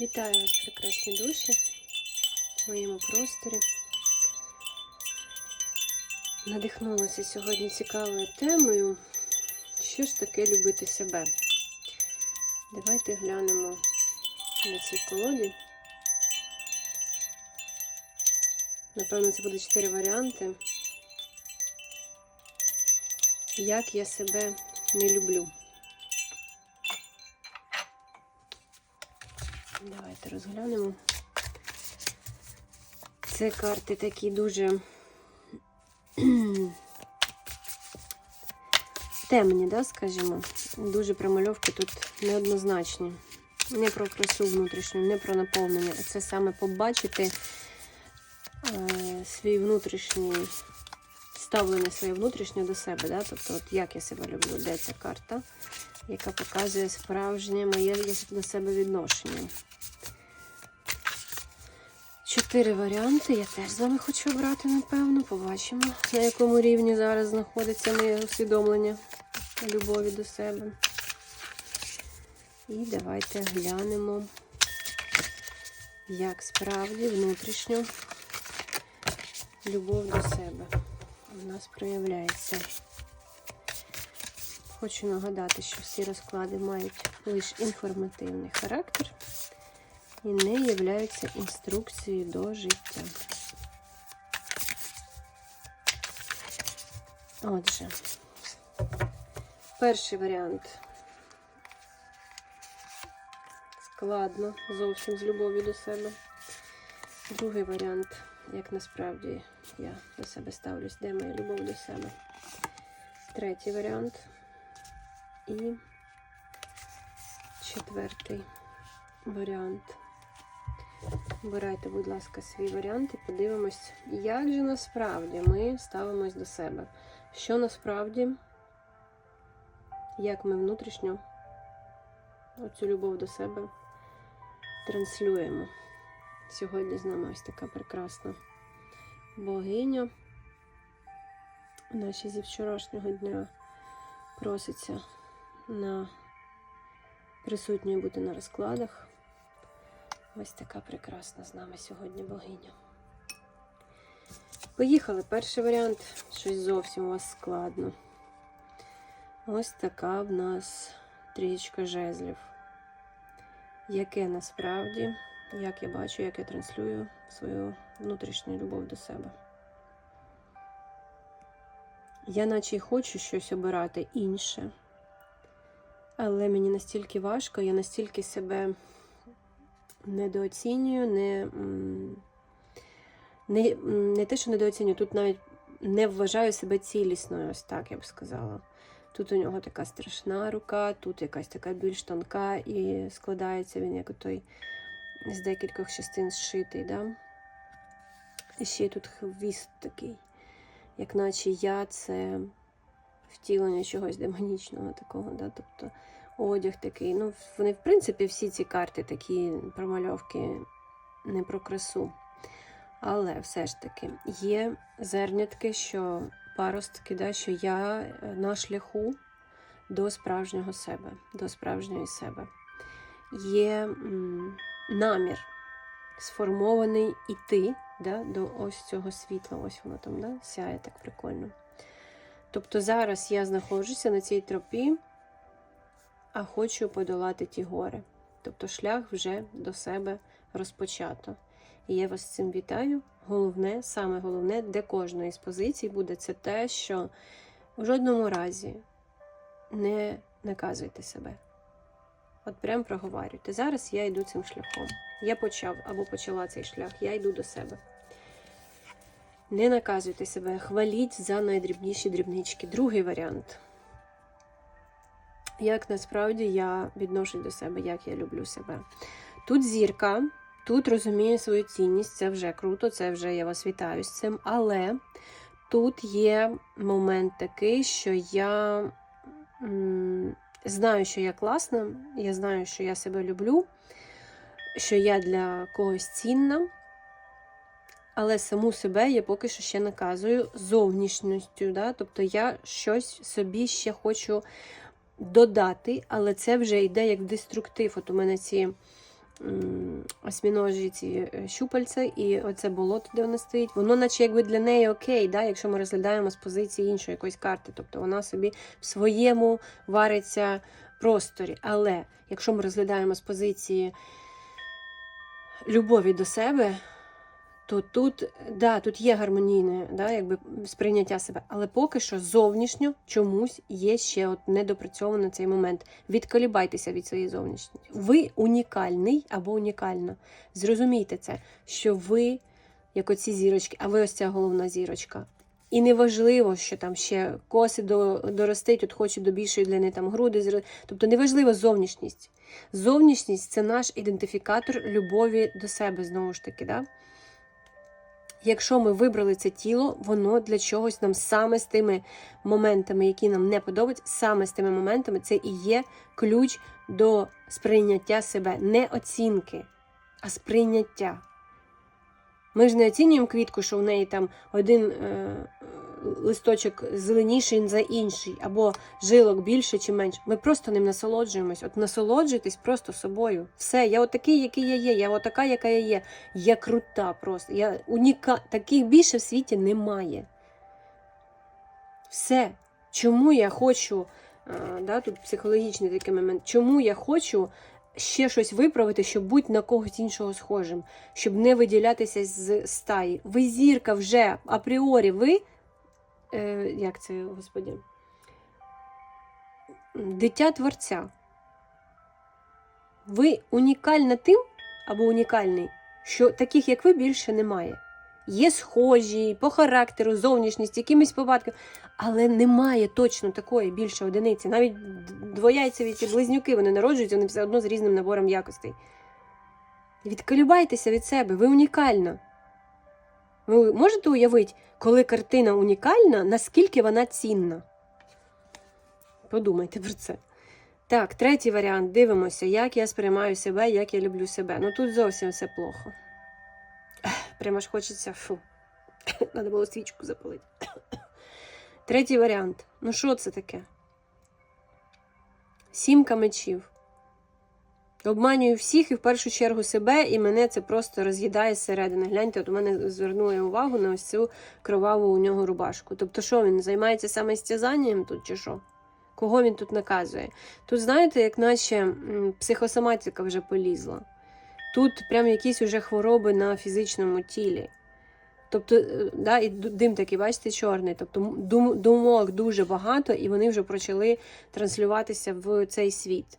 Вітаю вас, прекрасні душі, в моєму просторі. Надихнулася сьогодні цікавою темою. Що ж таке любити себе? Давайте глянемо на цій колоді. Напевно, це буде чотири варіанти. Як я себе не люблю. Давайте розглянемо. Це карти такі дуже темні, да, скажімо. Дуже промальовки тут неоднозначні. Не про красу внутрішню, не про наповнення. Це саме побачити е, свій внутрішній ставлення своє внутрішнє до себе. Да? Тобто, от як я себе люблю, де ця карта, яка показує справжнє моє до себе відношення. Чотири варіанти. Я теж з вами хочу обрати, напевно. Побачимо, на якому рівні зараз знаходиться моє усвідомлення любові до себе. І давайте глянемо, як справді внутрішньо любов до себе у нас проявляється. Хочу нагадати, що всі розклади мають лише інформативний характер і не являються інструкцією до життя. Отже, перший варіант складно зовсім з любов'ю до себе. Другий варіант, як насправді я до себе ставлюсь, де моя любов до себе. Третій варіант. І четвертий варіант. Обирайте, будь ласка, свій варіант і подивимось, як же насправді ми ставимось до себе. Що насправді, як ми внутрішньо оцю любов до себе транслюємо. Сьогодні з нами ось така прекрасна богиня. Наші зі вчорашнього дня проситься на присутньою бути на розкладах. Ось така прекрасна з нами сьогодні богиня. Поїхали. Перший варіант. Щось зовсім у вас складно. Ось така в нас трієчка жезлів. Яке насправді, як я бачу, як я транслюю свою внутрішню любов до себе. Я наче й хочу щось обирати інше. Але мені настільки важко, я настільки себе недооцінюю, не, не, не те, що недооцінюю, тут навіть не вважаю себе цілісною, ось так я б сказала. Тут у нього така страшна рука, тут якась така більш тонка, і складається він як той з декількох частин зшитий. Да? І ще тут хвіст такий, як наче я це втілення чогось демонічного такого. Да? Тобто одяг такий. Ну, вони, в принципі, всі ці карти такі промальовки не про красу. Але все ж таки є зернятки, що паростки, да, що я е, на шляху до справжнього себе, до справжньої себе. Є м, намір сформований іти да, до ось цього світла. Ось воно там да, сяє так прикольно. Тобто зараз я знаходжуся на цій тропі, а хочу подолати ті гори. Тобто шлях вже до себе розпочато. І я вас цим вітаю. Головне, саме головне для кожної з позицій буде це те, що в жодному разі не наказуйте себе. От прям проговорюйте. Зараз я йду цим шляхом. Я почав або почала цей шлях, я йду до себе. Не наказуйте себе, хваліть за найдрібніші дрібнички. Другий варіант. Як насправді я відношусь до себе, як я люблю себе. Тут зірка, тут розумію свою цінність, це вже круто, це вже я вас вітаю з цим. Але тут є момент такий, що я м, знаю, що я класна, я знаю, що я себе люблю, що я для когось цінна. Але саму себе я поки що ще наказую зовнішністю. Да? Тобто я щось собі ще хочу додати, але це вже йде як деструктив. От у мене ці осьміножі ці е, щупальця, і оце болото, де вона стоїть, воно наче якби для неї окей, да, якщо ми розглядаємо з позиції іншої якоїсь карти. Тобто вона собі в своєму вариться просторі. Але якщо ми розглядаємо з позиції любові до себе, то тут, да, тут є гармонійне да, якби сприйняття себе, але поки що зовнішньо чомусь є ще от недопрацьовано цей момент. Відколібайтеся від своєї зовнішньості. Ви унікальний або унікальна. Зрозумійте це, що ви, як оці зірочки, а ви ось ця головна зірочка. І неважливо, що там ще коси до, доростить, от хочуть до більшої длини, там груди Тобто неважлива зовнішність. Зовнішність це наш ідентифікатор любові до себе, знову ж таки. Да? Якщо ми вибрали це тіло, воно для чогось нам саме з тими моментами, які нам не подобаються, саме з тими моментами, це і є ключ до сприйняття себе. Не оцінки, а сприйняття. Ми ж не оцінюємо квітку, що в неї там один е, листочок зеленіший за інший, або жилок більше чи менше. Ми просто ним насолоджуємось. От насолоджуйтесь просто собою. Все, я отакий, який я є, я отака, яка я є. Я крута просто. Я уніка... Таких більше в світі немає. Все. Чому я хочу, е, да, тут психологічний такий момент, чому я хочу ще щось виправити, щоб бути на когось іншого схожим, щоб не виділятися з стаї. Ви зірка вже апріорі, ви. Е, як це, господі? Дитя творця. Ви унікальна тим або унікальний, що таких, як ви, більше немає. Є схожі по характеру, зовнішність, якимись повадками, але немає точно такої більше одиниці. Навіть двояйцеві ці близнюки вони народжуються, вони все одно з різним набором якостей. Відколюбайтеся від себе, ви унікальна. Ви можете уявити, коли картина унікальна, наскільки вона цінна? Подумайте про це. Так, третій варіант. Дивимося, як я сприймаю себе, як я люблю себе. Ну тут зовсім все плохо. Прямо ж хочеться. Фу. Треба було свічку запалити. Третій варіант. Ну, що це таке? Сімка мечів. Обманюю всіх і в першу чергу себе, і мене це просто роз'їдає зсередини. Гляньте, от у мене звернули увагу на ось цю кроваву у нього рубашку. Тобто, що він займається саме стязанням тут, чи що? Кого він тут наказує? Тут, знаєте, як наче психосоматика вже полізла. Тут прям якісь уже хвороби на фізичному тілі. Тобто, е, да, і дим такий, бачите, чорний. Тобто дум, думок дуже багато, і вони вже почали транслюватися в цей світ.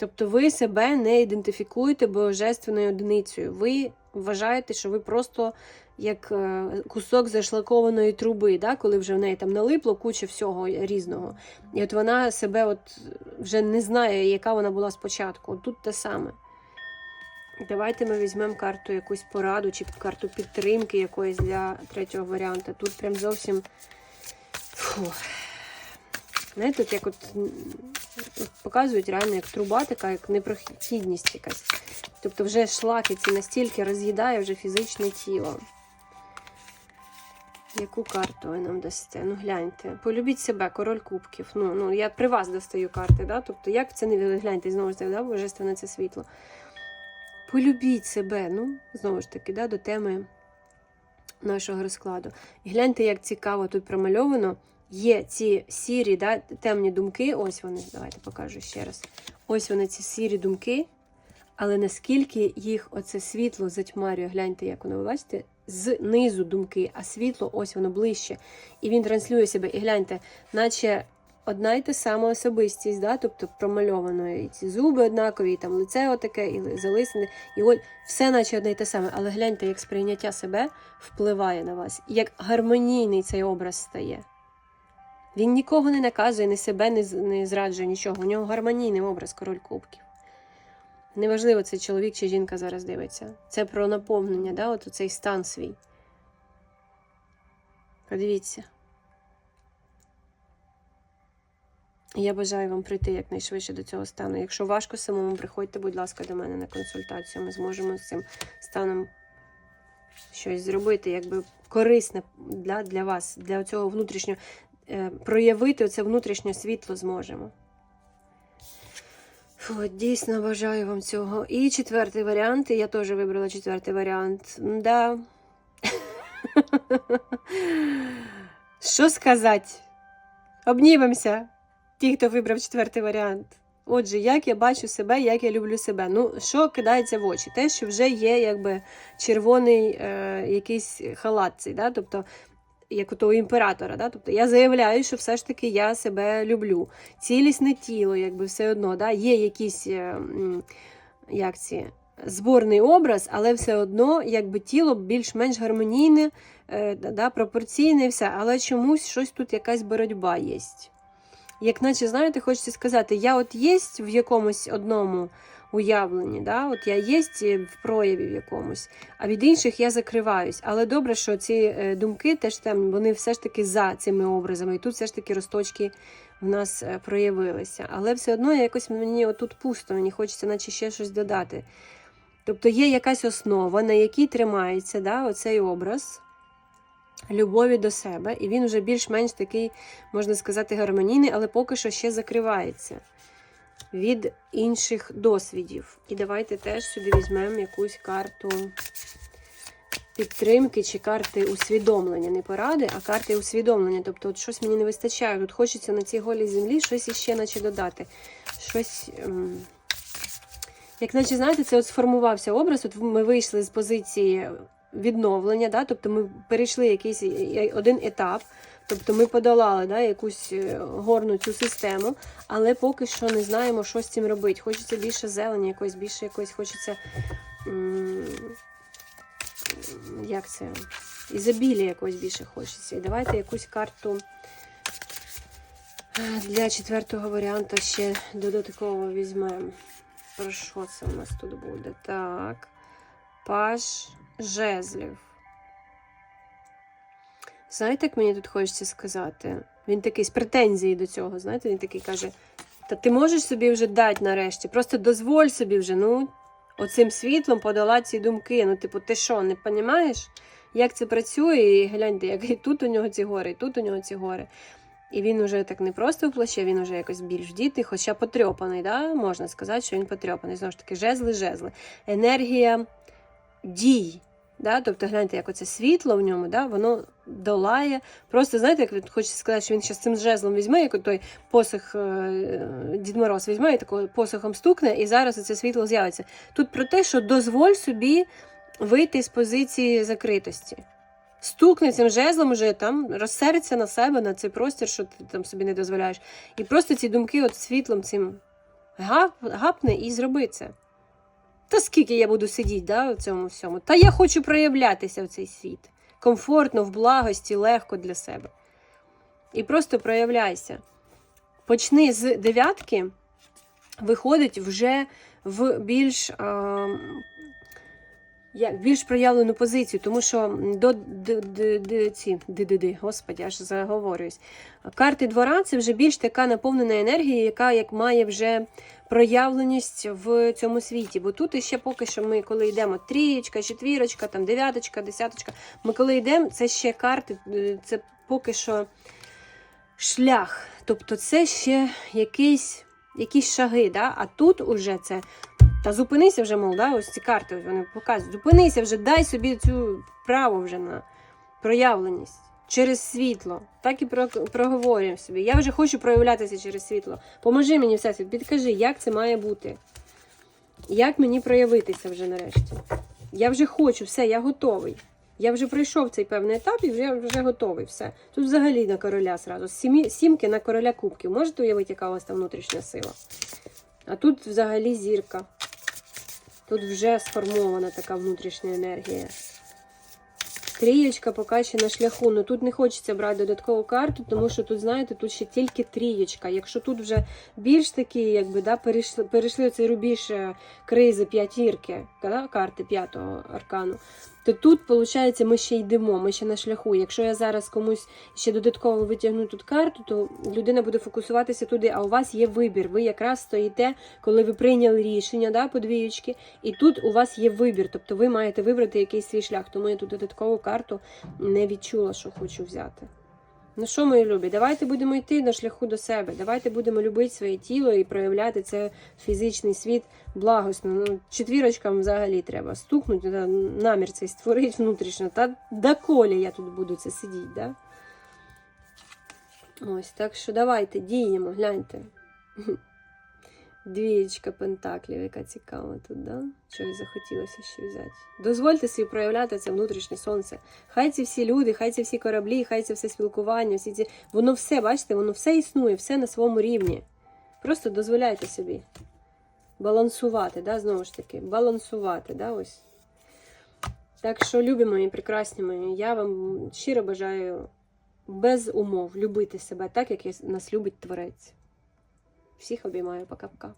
Тобто ви себе не ідентифікуєте божественною одиницею. Ви вважаєте, що ви просто як е, кусок зашлакованої труби, да, коли вже в неї там налипло куча всього різного. І от вона себе от вже не знає, яка вона була спочатку. Тут те саме. Давайте ми візьмемо карту якусь пораду чи карту підтримки якоїсь для третього варіанту. Тут прям зовсім. Фу. Знаєте, тут як от от показують реально як труба, така, як непрохідність якась. Тобто вже шлаки ці настільки роз'їдає вже фізичне тіло. Яку карту ви нам дасте? Ну гляньте. Полюбіть себе, король кубків. Ну, ну я при вас достаю карти, да? Тобто, як це не гляньте, знову ж таки, да? божественне це світло. Полюбіть себе, ну, знову ж таки, да, до теми нашого розкладу. І гляньте, як цікаво тут промальовано. Є ці сірі, да, темні думки. Ось вони, давайте покажу ще раз. Ось вони, ці сірі думки. Але наскільки їх оце світло затьмарює, гляньте, як воно, ви бачите, знизу думки, а світло ось воно ближче. І він транслює себе. І гляньте, наче одна й та сама особистість, да? тобто промальовано і ці зуби однакові, і там лице отаке, і залисне, і от все наче одне й те саме. Але гляньте, як сприйняття себе впливає на вас, як гармонійний цей образ стає. Він нікого не наказує, ні себе не, не зраджує нічого. У нього гармонійний образ король кубків. Неважливо, це чоловік чи жінка зараз дивиться. Це про наповнення, да? от цей стан свій. Подивіться. Я бажаю вам прийти якнайшвидше до цього стану. Якщо важко самому, приходьте, будь ласка, до мене на консультацію. Ми зможемо з цим станом щось зробити, якби корисне для, для вас, для цього внутрішнього проявити оце внутрішнє світло зможемо. От, дійсно бажаю вам цього. І четвертий варіант, і я теж вибрала четвертий варіант. Да. Що сказати? Обнімемося, ті, хто вибрав четвертий варіант. Отже, як я бачу себе, як я люблю себе. Ну, що кидається в очі? Те, що вже є якби червоний е, якийсь халат цей, да? тобто, як у того імператора. Да? Тобто я заявляю, що все ж таки я себе люблю. Цілісне тіло, якби все одно, да? є якісь е, як ці, зборний образ, але все одно якби тіло більш-менш гармонійне, е, да, пропорційне, все, але чомусь щось тут якась боротьба є. Як наче, знаєте, хочеться сказати, я от є в якомусь одному уявленні, да? от я є в прояві в якомусь, а від інших я закриваюсь. Але добре, що ці е, думки теж там, вони все ж таки за цими образами, і тут все ж таки росточки в нас е, проявилися. Але все одно якось мені отут пусто, мені хочеться наче ще щось додати. Тобто є якась основа, на якій тримається да, оцей образ любові до себе, і він вже більш-менш такий, можна сказати, гармонійний, але поки що ще закривається від інших досвідів. І давайте теж сюди візьмемо якусь карту підтримки чи карти усвідомлення. Не поради, а карти усвідомлення. Тобто, от щось мені не вистачає. Тут хочеться на цій голій землі щось іще наче додати. Щось. ем, Як наче, знаєте, це от сформувався образ. От ми вийшли з позиції відновлення, да? тобто ми перейшли якийсь е, один етап, тобто ми подолали да, якусь е, горну цю систему, але поки що не знаємо, що з цим робити. Хочеться більше зелені, якось, більше якось хочеться. Як це? Ізобілі якось більше хочеться. І давайте якусь карту е, для четвертого варіанту ще додатково візьмемо. Про що це у нас тут буде? Так. Паш жезлів. Знаєте, як мені тут хочеться сказати? Він такий з претензії до цього, знаєте, він такий каже: Та ти можеш собі вже дати нарешті, просто дозволь собі вже, ну, оцим світлом подолати ці думки. Ну, типу, ти що, не розумієш, як це працює? І гляньте, як і тут у нього ці гори, і тут у нього ці гори. І він уже так не просто в плаще, він уже якось більш дітий, хоча потрьопаний, да? можна сказати, що він потрьопаний. Знову ж таки, жезли, жезли. Енергія дій. Да? Тобто, гляньте, як оце світло в ньому, да? воно долає. Просто, знаєте, як хочеться сказати, що він ще цим жезлом візьме, як той посох е, Дід Мороз візьме і такою посохом стукне, і зараз це світло з'явиться. Тут про те, що дозволь собі вийти з позиції закритості. Стукне цим жезлом вже там, розсердиться на себе, на цей простір, що ти там собі не дозволяєш. І просто ці думки от світлом цим гап, гапне і зроби це. Та скільки я буду сидіти да, у цьому всьому? Та я хочу проявлятися в цей світ. Комфортно, в благості, легко для себе. І просто проявляйся. Почни з дев'ятки, виходить вже в більш. А, як більш проявлену позицію, тому що до д, д, д, ці, д, д, д, господі, аж заговорююсь. Карти двора це вже більш така наповнена енергія, яка як має вже проявленість в цьому світі. Бо тут ще поки що ми, коли йдемо трієчка, четвірочка, там дев'яточка, десяточка. Ми коли йдемо, це ще карти, е, це поки що шлях. Тобто це ще якийсь, якісь шаги. Да? А тут уже це. Та зупинися вже, мол, да? ось ці карти вони показують. Зупинися вже, дай собі цю право вже на проявленість через світло. Так і про, проговорюємо собі. Я вже хочу проявлятися через світло. Поможи мені всесвіт, підкажи, як це має бути. Як мені проявитися вже нарешті? Я вже хочу, все, я готовий. Я вже пройшов цей певний етап і вже, вже готовий. Все. Тут взагалі на короля сразу. Сімі, сімки на короля кубків. Можете уявити, яка у вас там внутрішня сила? А тут взагалі зірка. Тут вже сформована така внутрішня енергія. Трієчка поки ще на шляху. Ну тут не хочеться брати додаткову карту, тому що тут, знаєте, тут ще тільки трієчка. Якщо тут вже більш такі, якби да, перейшли, перейшли цей рубіж е, кризи п'ятірки, да, карти п'ятого аркану, то тут, виходить, ми ще йдемо, ми ще на шляху. Якщо я зараз комусь ще додатково витягну тут карту, то людина буде фокусуватися туди, а у вас є вибір. Ви якраз стоїте, коли ви прийняли рішення, да, по двіючки, і тут у вас є вибір. Тобто ви маєте вибрати якийсь свій шлях. Тому я тут додаткову карту не відчула, що хочу взяти. Ну що, мої любі, давайте будемо йти на шляху до себе. Давайте будемо любити своє тіло і проявляти це фізичний світ благосно. Ну, четвірочкам взагалі треба стукнути, намір цей створити внутрішньо. Та доколі я тут буду це сидіти, да? Ось, так що давайте діємо, гляньте. Двієчка пентаклів, яка цікава тут, да? Щось захотілося ще взяти. Дозвольте собі проявляти це внутрішнє сонце. Хай ці всі люди, хай ці всі кораблі, хай це все спілкування, всі ці. Воно все, бачите, воно все існує, все на своєму рівні. Просто дозволяйте собі балансувати, да? знову ж таки, балансувати, да? ось. Так що, любі мої, прекрасні мої, я вам щиро бажаю без умов любити себе так, як нас любить Творець. Всіх обіймаю, пока-пока.